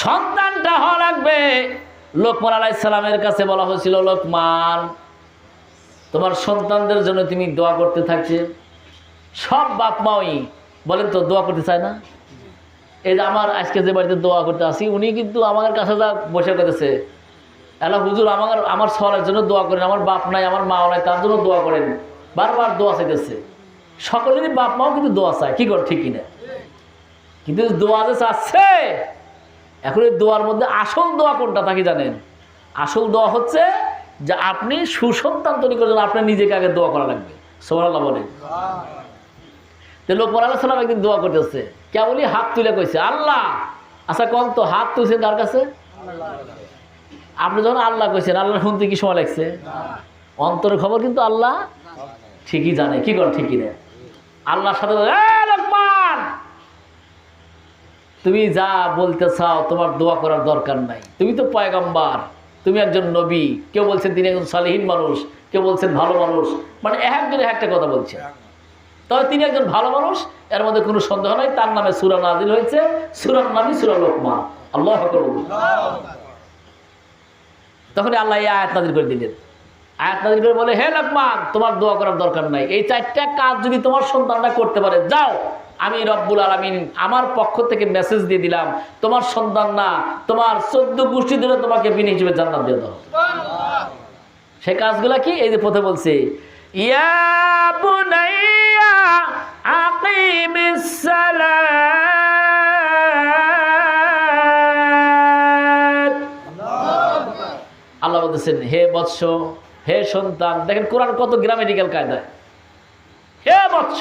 সন্তানটা হওয়া লাগবে। লোকমান আলাইসালামের কাছে বলা হয়েছিল লোকমান তোমার সন্তানদের জন্য তুমি দোয়া করতে থাকছে। সব বাপ মাই বলেন তো দোয়া করতে চায় না? এই যে আমার আজকে যে বাড়িতে দোয়া করতে আসি, উনি কিন্তু আমার কাছে যা বসে করেছে এলা হুজুর, আমার আমার সলের জন্য দোয়া করেন, আমার বাপ নাই, আমার মা নাই, তার জন্য দোয়া করেন। বারবার দোয়া চাইতেছে। সকলেরই বাপ মাও কিন্তু দোয়া চায়, কি করে? ঠিক কিনা কিন্তু দোয়া যে চাচ্ছে এখন এই দোয়ার মধ্যে আসল দোয়া কোনটা তা কি জানেন? আসল দোয়া হচ্ছে যে আপনি সুসন্তান তৈরি করার জন্য আপনার নিজেকে আগে দোয়া করা লাগবে। সোমাল্লাহ বলেন। তো লোকমান আল্লাহ সাল্লাম একদিন দোয়া করতেছে কেবলই হাত তুলে কইছে আল্লাহ! আচ্ছা কন তো হাত তুলছেন কার কাছে? আপনি যখন আল্লাহ কইছেন আল্লাহ শুনতে কি সময় লাগছে? অন্তরের খবর কিন্তু আল্লাহ ঠিকই জানে। কি করে ঠিকই নেয় আল্লাহর সাথে বলে, "এ লোকমান তুমি যা বলতে চাও, তোমার দোয়া করার দরকার নাই। তুমি তো পয়গম্বার, তুমি একজন নবী, কেউ বলছেন তিনি একজন সালেহীন মানুষ, কেউ বলছেন ভালো মানুষ মানে একজনে একটা কথা বলছে। তবে তিনি একজন ভালো মানুষ, এর মধ্যে কোনো সন্দেহ নাই, তার নামে সুরা নাজিল হয়েছে, সুরার নামই সুরা লোকমান। আল্লাহ তখন আল্লাহ আয়াত নাজিল করে দিলেন। আয়াত নাজিল করে বলে, হে লোকমান, তোমার দোয়া করার দরকার নাই। এই চারটা কাজ যদি তোমার সন্তানরা করতে পারে, যাও আমি রব্বুল আলমিন আমার পক্ষ থেকে মেসেজ দিয়ে দিলাম তোমার সন্তান না তোমার চোদ্দ গোষ্ঠী ধরে তোমাকে বিনি হিসেবে জান্নাত দিয়ে দাও। সে কাজগুলা কি? এই যে পথে বলছে ইয়া বুনাইয়া আকিমিস সালাত আল্লাহ বলতেছেন হে বৎস হে সন্তান দেখেন কোরআন কত গ্রামেটিক্যাল কায়দায়। হে বৎস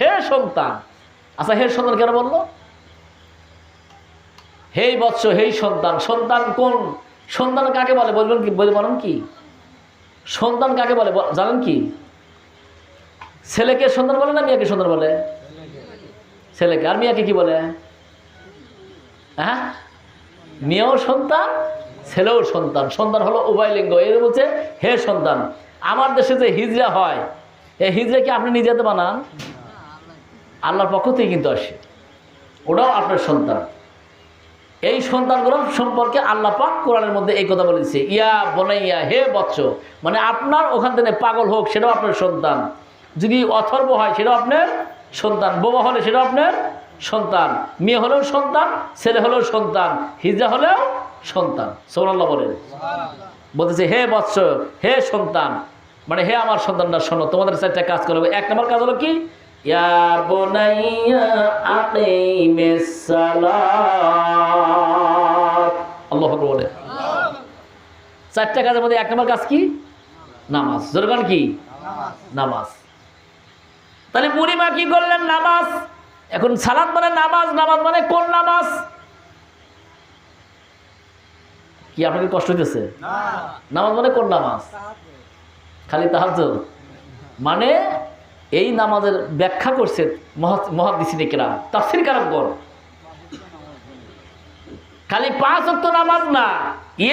হে সন্তান আচ্ছা হে সন্তান কেন বলল? হে বৎস হে সন্তান সন্তান কোন? সন্তান কাকে বলে? বলবেন কি বলে বলেন কি? সন্তান কাকে বলে? জানেন কি? ছেলেকে সন্তান বলে না মেয়েকে সন্তান বলে? ছেলেকে। আর মেয়েকে কি বলে? হ্যাঁ? মেয়েও সন্তান, ছেলেও সন্তান। সন্তান হলো উভয় লিঙ্গ। এর বলছে, হে সন্তান, আমার দেশে যে হিজরা হয়, এই হিজরা কি আপনি নিজেতে বানান। আল্লাহর পক্ষ থেকে কিন্তু আসে। ওটাও আপনার সন্তান। এই সন্তানগুলো সম্পর্কে আল্লাহ পাক কোরআনের মধ্যে এই কথা বলেছে, ইয়া বনাইয়া, হে বৎস মানে আপনার ওখান থেকে পাগল হোক, সেটাও আপনার সন্তান। যদি অথর্ব হয়, সেটাও আপনার সন্তান। বোমা হলে সেটাও আপনার সন্তান। মেয়ে হলেও সন্তান, ছেলে হলেও সন্তান হিজা হলেও সন্তান। সৌরাল্লাহ বলেন। বলতেছে, হে বৎস, হে সন্তান মানে হে আমার সন্তানরা শোনো, তোমাদের চারটা কাজ করবে এক নম্বর কাজ হলো কি? বুনাইয়া আকিমিস সালাত। আল্লাহু আকবার বলে। চারটা কাজের মধ্যে এক নম্বর কাজ কি? নামাজ। জোরগান কি? নামাজ। তাহলে বুড়িমা কি করলেন? নামাজ। এখন সালাত মানে নামাজ নামাজ মানে কোন নামাজ? কি আপনাকে কষ্ট হইতেছে? নামাজ মানে কোন নামাজ? খালি তাহাজ মানে এই নামাজের ব্যাখ্যা করছে মহাদিসিনে কেরাম। তাফসির কোন খালি পাঁচ অক্ত নামাজ না,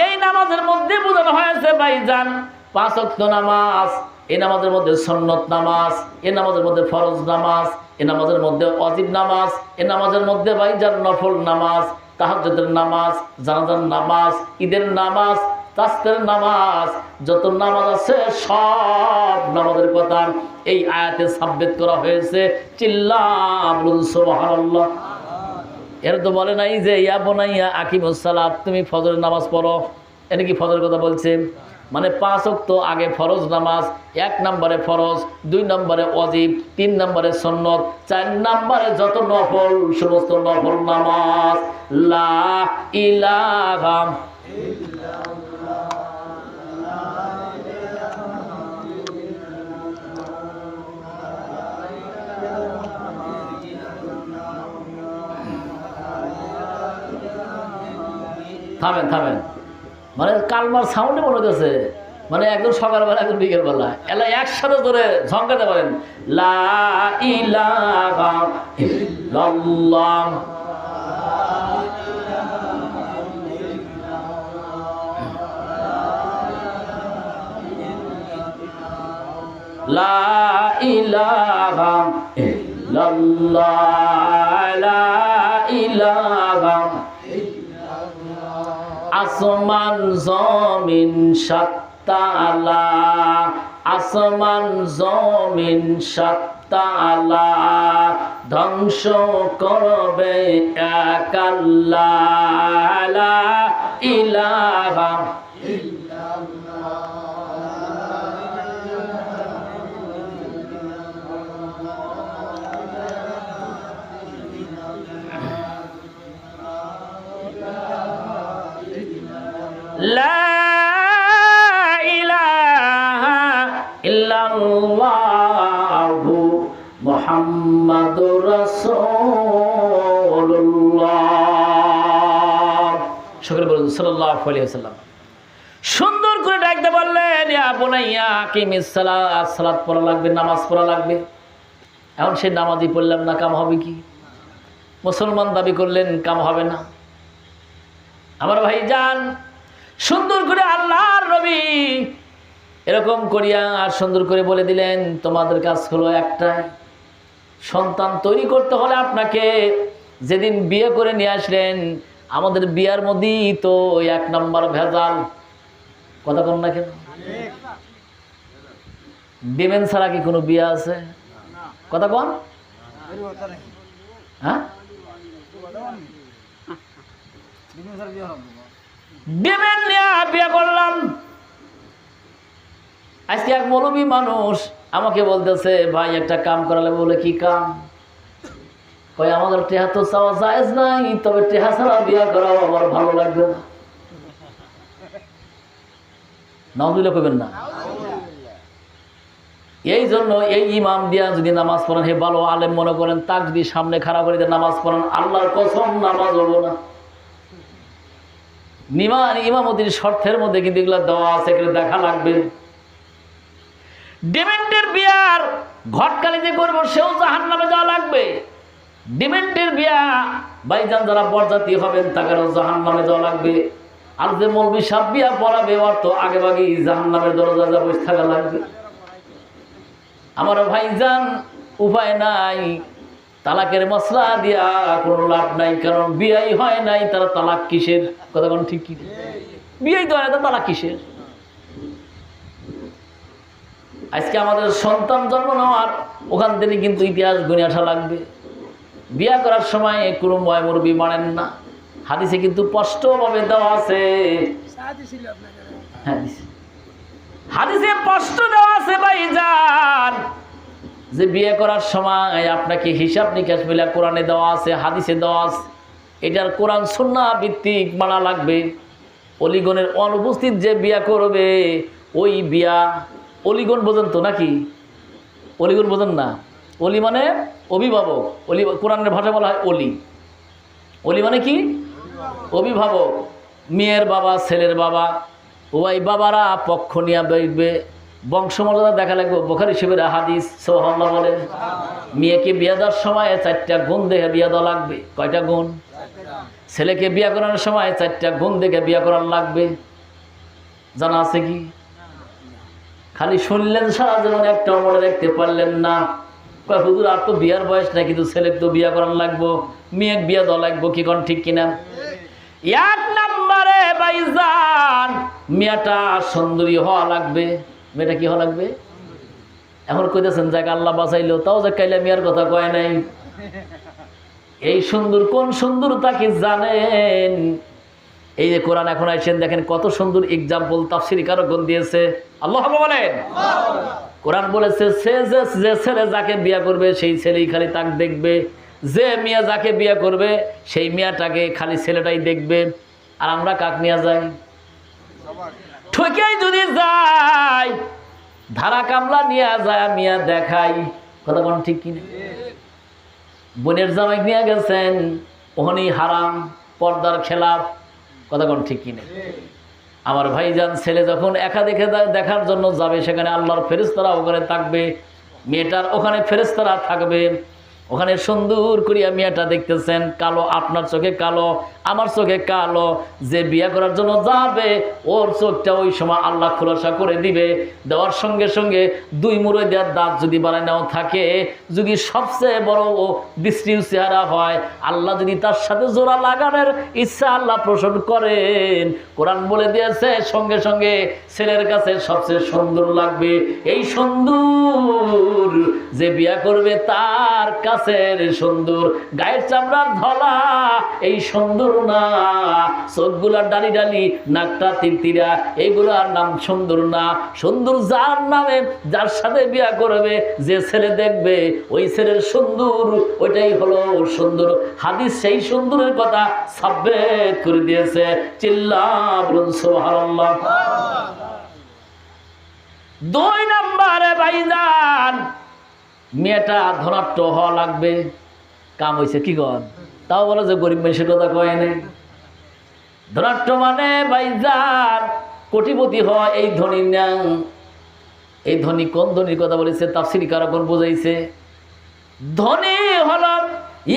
এই নামাজের মধ্যে বোঝানো হয়েছে ভাইজান, পাঁচ অক্ত নামাজ এ নামাজের মধ্যে সন্নত নামাজ এ নামাজের মধ্যে ফরজ নামাজ এ নামাজের মধ্যে অজিব নামাজ এ নামাজের মধ্যে ভাইজান নফল নামাজ, তাহাজ্জুদের নামাজ, জানাজার নামাজ, ঈদের নামাজ তাস্তের নামাজ, যত নামাজ আছে সব নামাজের কথা এই আয়াতে সাব্যত করা হয়েছে সুবহানাল্লাহ। এর তো বলে নাই যে, ইয়া বোনাইয়া আকিমুসালাত তুমি ফজরের নামাজ পড়ো। এটা কি ফজরের কথা বলছে? মানে পাঁচ অক্ত আগে ফরজ নামাজ, এক নম্বরে ফরজ, দুই নম্বরে অজিব তিন নম্বরে সন্নত, চার নম্বরে যত নফল, সমস্ত নফল নামাজ। লা ইলাহা থামেন থামেন। মানে কালমার সাউন্ডে মনে হচ্ছে মানে একদম সকালবেলা, একদম বিকেলবেলা। এলা একসাথে ধরে ঝঙ্কাতে পারেন। লা ইলাহা ইল্লাল্লাহ। লা ইলাহা ইল্লাল্লাহ। লা আসমান জমিন সত্তালা আসমান জমিন সত্তালা ধ্বংস করবে একাল্লা ইলাহা সুন্দর করে ডাকতে সালাত। পড়া লাগবে, নামাজ পড়া লাগবে। এখন সে নামাজই পড়লাম না, কাম হবে কি? মুসলমান দাবি করলেন, কাম হবে না। আমার ভাই যান সুন্দর করে আল্লাহর রবি এরকম করিয়া আর সুন্দর করে বলে দিলেন, তোমাদের কাজ হলো একটাই, সন্তান তৈরি করতে হলে আপনাকে যেদিন বিয়ে করে নিয়ে আসলেন আমাদের বিয়ার মধ্যেই তো এক নম্বর ভেজাল। কথা কম না কেন? ডিমেন ছাড়া কি কোনো বিয়ে আছে? কথা কন হ্যাঁ? নিয়ে করলাম। আজকে এক মৌলবী মানুষ আমাকে বলতেছে, ভাই, একটা কাম করালে বলে কি কাম? কয়, আমাদের টেহা তো চাওয়া জায়েজ নাই, তবে টেহা ছাড়া বিয়ে করাও আমার ভালো লাগবে না। নজুলে কইবেন না। এই জন্য এই ইমাম দিয়া যদি নামাজ পড়েন, হে ভালো আলেম মনে করেন, তাক যদি সামনে খারাপ করে নামাজ পড়েন, আল্লাহর কসম নামাজ হব না। নিমান ইমামতির শর্তের মধ্যে কিন্তু এগুলো দেওয়া আছে, এগুলো দেখা লাগবে। ডিমেন্টের বিয়ার ঘটকালিতে করব, সেও জাহান নামে যাওয়া লাগবে। ডিমেন্টের বিয়া বাইজান যারা বরজাতি হবেন, তাদেরও জাহান নামে যাওয়া লাগবে। আর যে মৌলবি সাপ বিয়া পড়াবে, ওর তো আগে বাগে জাহান নামের দরজা যা বসে থাকা লাগবে। আমার ভাইজান উপায় নাই, তালাকের মশলা দিয়া কোনো লাভ নাই, কারণ বিয়াই হয় নাই, তারা তালাক কিসের? কথা কোন ঠিক কি? বিয়াই তো হয় তালাক কিসের? আজকে আমাদের সন্তান জন্ম নেওয়ার, ওখান থেকে কিন্তু ইতিহাস গুনে আসা লাগবে। বিয়া করার সময় কোনো ময় মুরবি মানেন না। হাদিসে কিন্তু স্পষ্টভাবে দেওয়া আছে। হাদিসে। স্পষ্ট দেওয়া আছে ভাই যান যে বিয়ে করার সময় আপনাকে হিসাব নিকাশ মিলা কোরআনে দেওয়া আছে হাদিসে দেওয়া আছে। এটার কোরআন সুন্না ভিত্তিক মানা লাগবে। অলিগণের অনুপস্থিত যে বিয়া করবে ওই বিয়া অলিগণ বোঝেন তো নাকি? অলিগণ বোঝেন না? অলি মানে অভিভাবক। অলি কোরআনের ভাষা বলা হয় অলি। অলি মানে কি? অভিভাবক। মেয়ের বাবা, ছেলের বাবা ওই বাবারা পক্ষ নিয়ে বেরবে। বংশমর্যাদা দেখা লাগবে। বোখারি শিবের হাদিস সোহাল্লা বলেন, মেয়েকে বিয়ে দেওয়ার সময় চারটা গুণ দেখে বিয়ে দেওয়া লাগবে। কয়টা গুণ? ছেলেকে বিয়ে করানোর সময় চারটা গুণ দেখে বিয়ে করার লাগবে। জানা আছে কি? খালি শুনলেন সারা জীবন একটা মনে রাখতে পারলেন না। হুজুর, আর তো বিয়ার বয়স নাই, কিন্তু ছেলেকে তো বিয়া করার লাগবো। মেয়ে বিয়া দেওয়া লাগবো কি কোন, ঠিক কিনা? এক নম্বরে বাইজান, মেয়েটা সুন্দরী হওয়া লাগবে। মেয়েটা কি হওয়া লাগবে? এখন কইতেছেন যাক আল্লাহ বাঁচাইলো, তাও যে কাইলে মেয়ের কথা কয় নাই। এই সুন্দর, কোন সুন্দর তাকে জানেন? এই যে কোরআন এখন আইসেন দেখেন কত সুন্দর এক্সাম্পল তাফসিরি কারকগণ দিয়েছে। আল্লাহ বলেন। কোরআন বলেছে, সে যে যে ছেলে যাকে বিয়া করবে, সেই ছেলেই খালি তাক দেখবে। যে মিয়া যাকে বিয়ে করবে, সেই মিয়াটাকে খালি ছেলেটাই দেখবে। আর আমরা কাক নিয়ে যাই? ঠকেই যদি যাই, ধারা কামলা নিয়ে যায়, মিয়া দেখাই। কথা কোন ঠিক কিনা বোনের জামাই নিয়ে গেছেন ওখানেই হারাম, পর্দার খেলাফ। কথা কোন ঠিক কিনা আমার ভাইজান ছেলে যখন একা দেখে দেখার জন্য যাবে, সেখানে আল্লাহর ফেরেস্তারা ওখানে থাকবে, মেয়েটার ওখানে ফেরেস্তারা থাকবে। ওখানে সুন্দর করিয়া মেয়েটা দেখতেছেন, কালো, আপনার চোখে কালো, আমার চোখে কালো, যে বিয়ে করার জন্য যাবে, ওর চোখটা ওই সময় আল্লাহ খোলাসা করে দিবে। দেওয়ার সঙ্গে সঙ্গে দুই মুড়ে দেওয়ার দাঁত যদি বানানো থাকে, যদি সবচেয়ে বড় ও দৃষ্টির চেহারা হয়, আল্লাহ যদি তার সাথে জোড়া লাগানোর ইচ্ছা আল্লাহ পোষণ করেন। কোরআন বলে দিয়েছে, সঙ্গে সঙ্গে ছেলের কাছে সবচেয়ে সুন্দর লাগবে। এই সুন্দর যে বিয়া করবে, তার কাছের সুন্দর। গায়ের চামড়ার ধলা, এই সুন্দর না। চোখগুলার ডালি ডালি, নাকটা তিরতিরা এইগুলার নাম সুন্দর না। সুন্দর যার নামে, যার সাথে বিয়া করবে, যে ছেলে দেখবে, ওই ছেলের সুন্দর, ওইটাই হলো সুন্দর। হাদিস সেই সুন্দরের কথা সাব্যেত করে দিয়েছে। চিল্লা বলুন, সুবহানাল্লাহ। দুই নম্বরে ভাইজান মেয়েটা ধনাট্য হওয়া লাগবে। কাম হয়েছে কি কন তাও বলো যে গরিব মানুষের কথা কয় নেই। ধনাট্য মানে ভাইজান কোটিপতি হয় এই ধনী না। এই ধনী কোন ধনীর কথা বলেছে? তাফসির কারকন বোঝাইছে। ধনী হল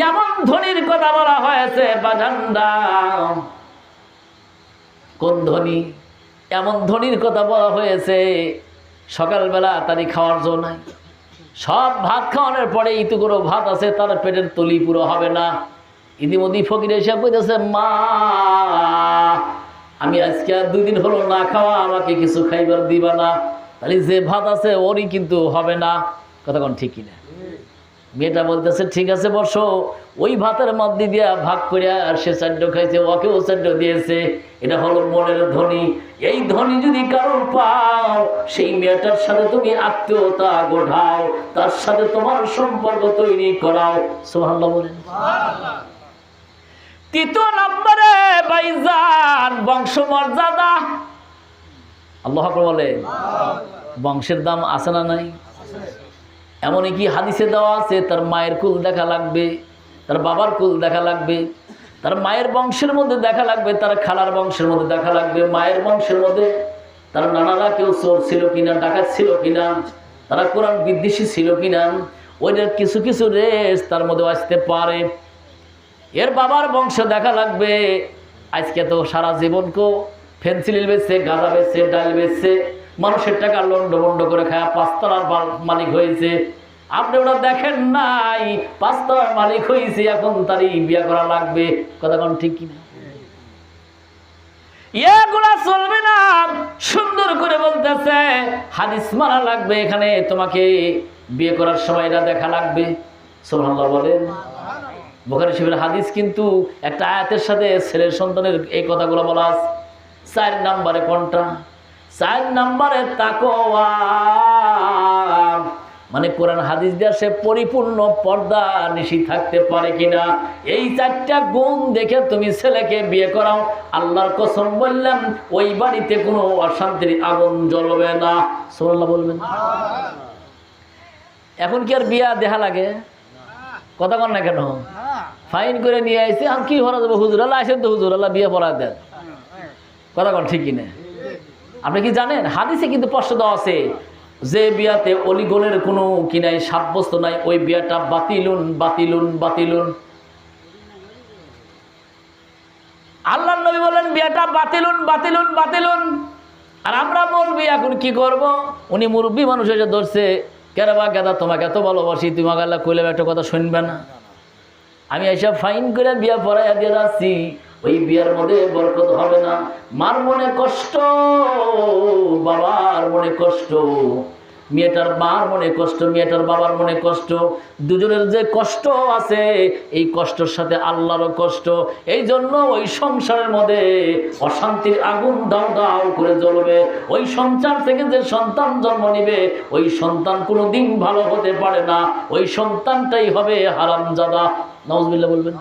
এমন ধনীর কথা বলা হয়েছে বাজান্ডা কোন ধনী? এমন ধনীর কথা বলা হয়েছে, সকালবেলা তারই খাওয়ার জন্য সব ভাত খাওয়ানোর পরে ইতু করে ভাত আছে, তার পেটের তলি পুরো হবে না। ইতিমধ্যে ফকির এসে কইতেছে, মা, আমি আজকে আর দুই দিন হলো না খাওয়া, আমাকে কিছু খাইবার দিবা না। তাহলে যে ভাত আছে ওরই কিন্তু হবে না। কথা কোন ঠিকই না মেয়েটা বলতেছে, ঠিক আছে, বসো। ওই ভাতের মধ্যে দিয়া ভাগ করিয়া আর সে চাড্ড খাইছে, ওকেও চাড্ড দিয়েছে। এটা হলো মনের ধ্বনি। এই ধ্বনি যদি কারও পাও সেই মেয়েটার সাথে তুমি আত্মীয়তা গোঢাও তার সাথে তোমার সম্পর্ক তৈরি করাও। সোহাল্লা বলেন। তৃতীয় নম্বরে বাইজান, বংশমর্যাদা। আল্লাহ বলে, বংশের দাম আছে না নাই? এমনই কি হাদিসে দেওয়া আছে, তার মায়ের কুল দেখা লাগবে, তার বাবার কুল দেখা লাগবে, তার মায়ের বংশের মধ্যে দেখা লাগবে, তার খালার বংশের মধ্যে দেখা লাগবে, মায়ের বংশের মধ্যে তার নানারা কেউ চোর ছিল কিনা, ডাকাত ছিল কিনা, তারা কোরআন বিদ্বেষী ছিল কিনা ওইটার কিছু কিছু রেস তার মধ্যে আসতে পারে। এর বাবার বংশ দেখা লাগবে। আজকে তো সারা জীবনকেও ফেন্সিল বেচছে গাঁদা বেচছে, ডাল বেচছে, মানুষের টাকা লন্ড বন্ড করে খায় পাঁচতলার মালিক হয়েছে। আপনি ওটা দেখেন নাই, পাঁচতলার মালিক হয়েছে, এখন তারই বিয়ে করা লাগবে। কথা কোন ঠিক কিনা? এগুলা চলবে না। সুন্দর করে বলতেছে, হাদিস মানা লাগবে এখানে, তোমাকে বিয়ে করার সময় এটা দেখা লাগবে। সোহাল্লাহ বলেন। বোখারি শিবের হাদিস কিন্তু একটা আয়াতের সাথে ছেলের সন্তানের এই কথাগুলো বলা চার নাম্বারে কোনটা? চার নাম্বারে তাকওয়া। মানে কোরআন হাদিস দিয়ে সে পরিপূর্ণ পর্দা নিশি থাকতে পারে কিনা? এই চারটা গুণ দেখে তুমি ছেলেকে বিয়ে করাও। আল্লাহর কসম বললাম, ওই বাড়িতে কোনো অশান্তির আগুন জ্বলবে না। সোল্লাহ বলবেন। এখন কি আর বিয়া দেখা লাগে? কথা কন না কেন? ফাইন করে নিয়ে আইছে আমি কি ভরা দেবো হুজুর আল্লাহ আসেন তো হুজুর, আল্লাহ বিয়ে পড়া দেন। কথা কন ঠিকই না আপনি কি জানেন? হাদিসে কিন্তু প্রশ্ন দেওয়া আছে যে বিয়াতে অলিগলের কোনো কি নাই, সাব্যস্ত নাই, ওই বিয়াটা বাতিলুন বাতিলুন বাতিলুন। আল্লাহ নবী বলেন, বিয়াটা বাতিলুন বাতিলুন বাতিলুন। আর আমরা বলবি, এখন কি করব? উনি মুরব্বী মানুষ এসে ধরছে কেন বা গেদা, তোমাকে এত ভালোবাসি তোমাকে আল্লাহ কইলাম একটা কথা শুনবে না? আমি এসব ফাইন করে বিয়া পড়াইয়া দিয়ে যাচ্ছি। ওই বিয়ার মধ্যে বরকত হবে না। মার মনে কষ্ট, বাবার মনে কষ্ট, মেয়েটার মার মনে কষ্ট, মেয়েটার বাবার মনে কষ্ট, দুজনের যে কষ্ট আছে, এই কষ্টর সাথে আল্লাহরও কষ্ট। এই জন্য ওই সংসারের মধ্যে অশান্তির আগুন দাও দাও করে জ্বলবে। ওই সন্তান থেকে যে সন্তান জন্ম নিবে, ওই সন্তান কোনো দিন ভালো হতে পারে না। ওই সন্তানটাই হবে হারামজাদা। নজবিল্লা বলবেন।